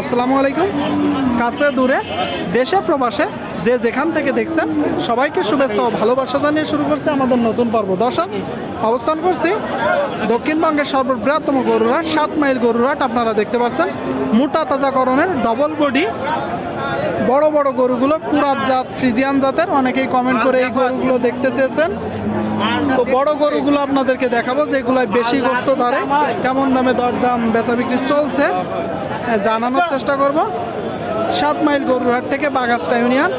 আসসালামু আলাইকুম। কাছে, দূরে, দেশে, প্রবাসে, যে যেখান থেকে দেখছেন, সবাইকে শুভেচ্ছা ও ভালোবাসা জানিয়ে শুরু করছে আমাদের নতুন পর্ব। দর্শক, অবস্থান করছি দক্ষিণবঙ্গের সর্ববৃহত্তম গরুরাট সাত মাইল গরুরাট আপনারা দেখতে পাচ্ছেন। মোটা তাজাকরণের ডবল বডি বড় বড় গরুগুলো, কুরাত জাত, ফ্রিজিয়ান জাতের, অনেকেই কমেন্ট করে এই গরুগুলো দেখতে চেয়েছেন। তো বড় গরুগুলো আপনাদেরকে দেখাবো যেগুলো বেশি গোস্ত ধরে। কেমন দামে দরদাম বেচা বিক্রি চলছে জানানোর চেষ্টা করব। সাত মাইল গরুর হাট থেকে বাগাসটা ইউনিয়ন।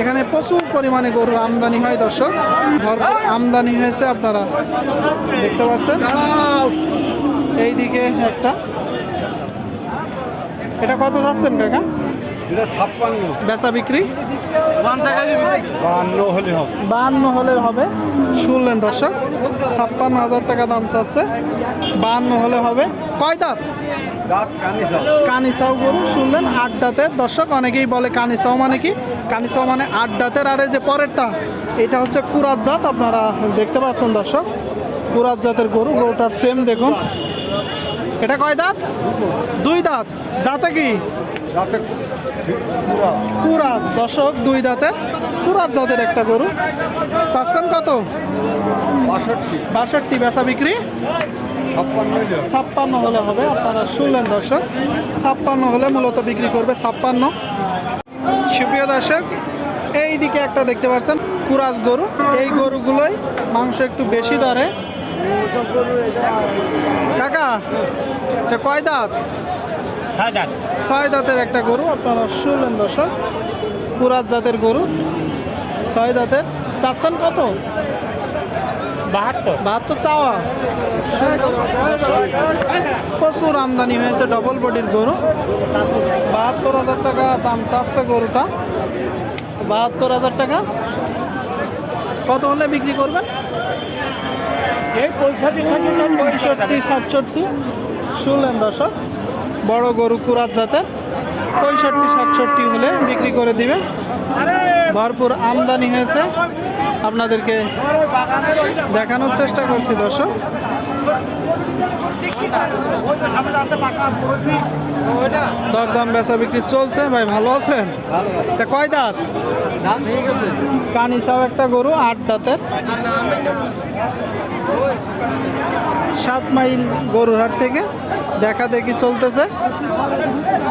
এখানে প্রচুর পরিমাণে গরুর আমদানি হয়, দর্শক। ভরপুর আমদানি হয়েছে, আপনারা দেখতে পাচ্ছেন। এইদিকে একটা। এটা কত যাচ্ছেন কাকা? এটা ছাপ্পান্ন। বেচা বিক্রি? বান্ন হলে হবে। বাহান্ন হলে হবে। শুনলেন দর্শক ছাপ্পান্ন হাজার টাকা দাম চাচ্ছে। বাহান্ন হলে হবে। কয় দাঁত? কানিসাও গরু শুনলেন আট দাঁতের। দর্শক অনেকেই বলে কানিসাও মানে কি? কানিসাও মানে আট দাঁতের আর এই যে পরেরটা এটা হচ্ছে কুরাত জাত। আপনারা দেখতে পাচ্ছেন দর্শক কুরাত জাতের গরু গরুটার ফ্রেম দেখুন। এটা কয় দাঁত? দুই দাঁত। জাতে কি? কুরাজ দর্শক দুই দাঁতের কুরাজ জাতের একটা গরু। চাচ্ছেন কত? বাষট্টি। বেচা বিক্রি? ছাপ্পান্ন হলে হবে ছাপ্পান্ন হলে হবে আপনারা শুনলেন দর্শক। ছাপ্পান্ন হলে মূলত বিক্রি করবে ছাপ্পান্ন। সুপ্রিয় দর্শক এই দিকে একটা দেখতে পাচ্ছেন কুরাজ গরু। এই গরুগুলোই মাংস একটু বেশি ধরে। কাকা এটা কয় দাঁত? ছয় দাঁতের একটা গরু আপনারা শুনলেন দর্শক কুরাজ জাতের গরু ছয় দাঁতের। চাচ্ছেন কত? বাহাত্তর। বাহাত্তর চাওয়া। প্রচুর আমদানি হয়েছে ডবল বডির গরু। বাহাত্তর হাজার টাকা দাম চাচ্ছে গরুটা। বাহাত্তর হাজার টাকা। কত হলে বিক্রি করবেন? পঁয়ষট্টি সাতষট্টি। শুনলেন দর্শক বড় গরু কুরাত জাতের পঁয়ষট্টি সাতষট্টি হলে বিক্রি করে দিবে। ভরপুর আমদানি হয়েছে। আপনাদেরকে দেখানোর চেষ্টা করছি দর্শক। দরদাম বেচা বিক্রি চলছে। ভাই ভালো আছেন? তা কয় দাঁত? কানিসাও একটা গরু আট দাঁতের। সাত মাইল গরুরহাট থেকে দেখা দেখি চলতেছে।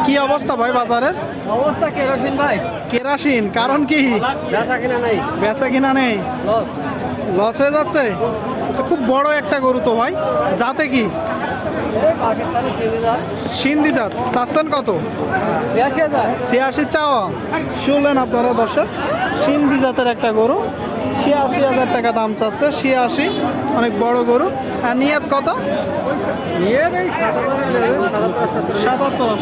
কি অবস্থা ভাই বাজারের? অবস্থা কেরোসিন ভাই। কেরাসিন কারণ কি? বেচা কিনা নেই। বেচা কিনা নেই। লস লস হয়ে যাচ্ছে? আচ্ছা খুব বড় একটা গরু তো ভাই। যাতে কি? সিন্ধি জাত। চাচ্ছেন কত? ছিয়াশি চাওয়া। শুনলেন আপনারা দর্শক, সিন্ধি জাতের একটা গরু। ছিয়াশি হাজার টাকা দাম চাচ্ছে, ছিয়াশি। অনেক বড় গরু। আর নিয়ত কত? সাতাত্তর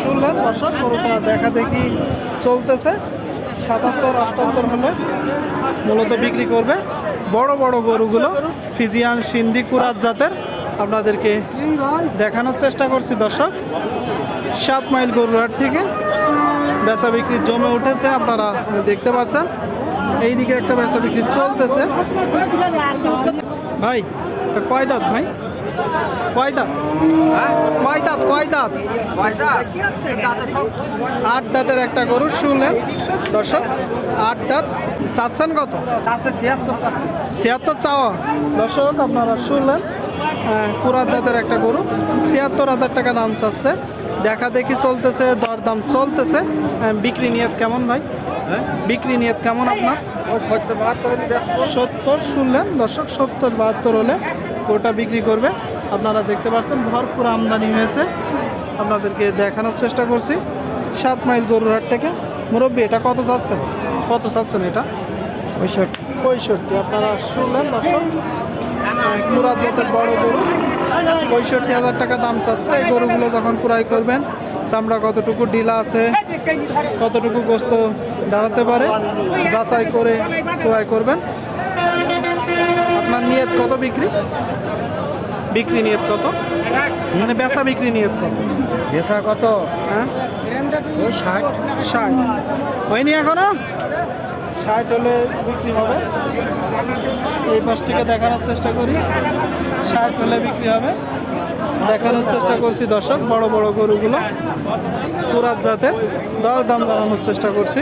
শুনলেন দর্শক, গরুটা দেখা দেখি চলতেছে। সাতাত্তর, আটাত্তর হলে মূলত বিক্রি করবে। বড় বড় গরুগুলো ফিজিয়ান সিন্ধি কুরাত জাতের। আপনাদেরকে দেখানোর চেষ্টা করছি দর্শক। সাত মাইল গরুরহাট থেকে বেচা বিক্রি জমে উঠেছে, আপনারা দেখতে পাচ্ছেন। এইদিকে একটা বেচা বিক্রি চলতেছে। ভাই, কয় দাঁত ভাই? কয় দাঁত? কয় দাঁত কয় দাঁত? আট দাঁতের একটা গরু শুনলেন? দর্শক আট দাঁত। চাচ্ছেন কত? ছিয়াত্তর। চাওয়া। দর্শক আপনারা শুনলেন কুরাত জাতের একটা গরু। ছিয়াত্তর হাজার টাকা দাম চাচ্ছে। দেখা দেখি চলতেছে দরদাম চলতেছে। বিক্রি নিয়ত কেমন ভাই? বিক্রি নিয়ত কেমন আপনার? সত্তর শুনলেন? দর্শক সত্তর বাহাত্তর হলে ওটা বিক্রি করবে। আপনারা দেখতে পাচ্ছেন ভরপুর আমদানি হয়েছে। আপনাদেরকে দেখানোর চেষ্টা করছি। সাত মাইল গরুর হাট থেকে। মুরব্বী এটা কত চাচ্ছেন? কত চাচ্ছেন এটা? পঁয়ষট্টি। পঁয়ষট্টি। আপনারা শুনলেন দর্শক? কুরাত জাতের বড় গরু। পঁয়ষট্টি হাজার টাকা দাম চাচ্ছে। এই গরুগুলো যখন কুড়াই করবেন চামড়া কতটুকু ঢিলা আছে কতটুকু গোস্ত দাঁড়াতে পারে যাচাই করে ক্রয় করবেন। আপনার নিয়ত কত বিক্রি? বিক্রি নিয়ত কত? মানে বেচা বিক্রি নিয়ত কত? পেশা কত? হ্যাঁ? ওই ষাট। ষাট। হয়নি এখনও? ষাট হলে বিক্রি হবে। এই পাশ থেকে দেখানোর চেষ্টা করি। ষাট হলে বিক্রি হবে। দেখানোর চেষ্টা করছি দর্শক, বড় বড় গরুগুলো পুরাত জাতের দর দাম জানানোর চেষ্টা করছি।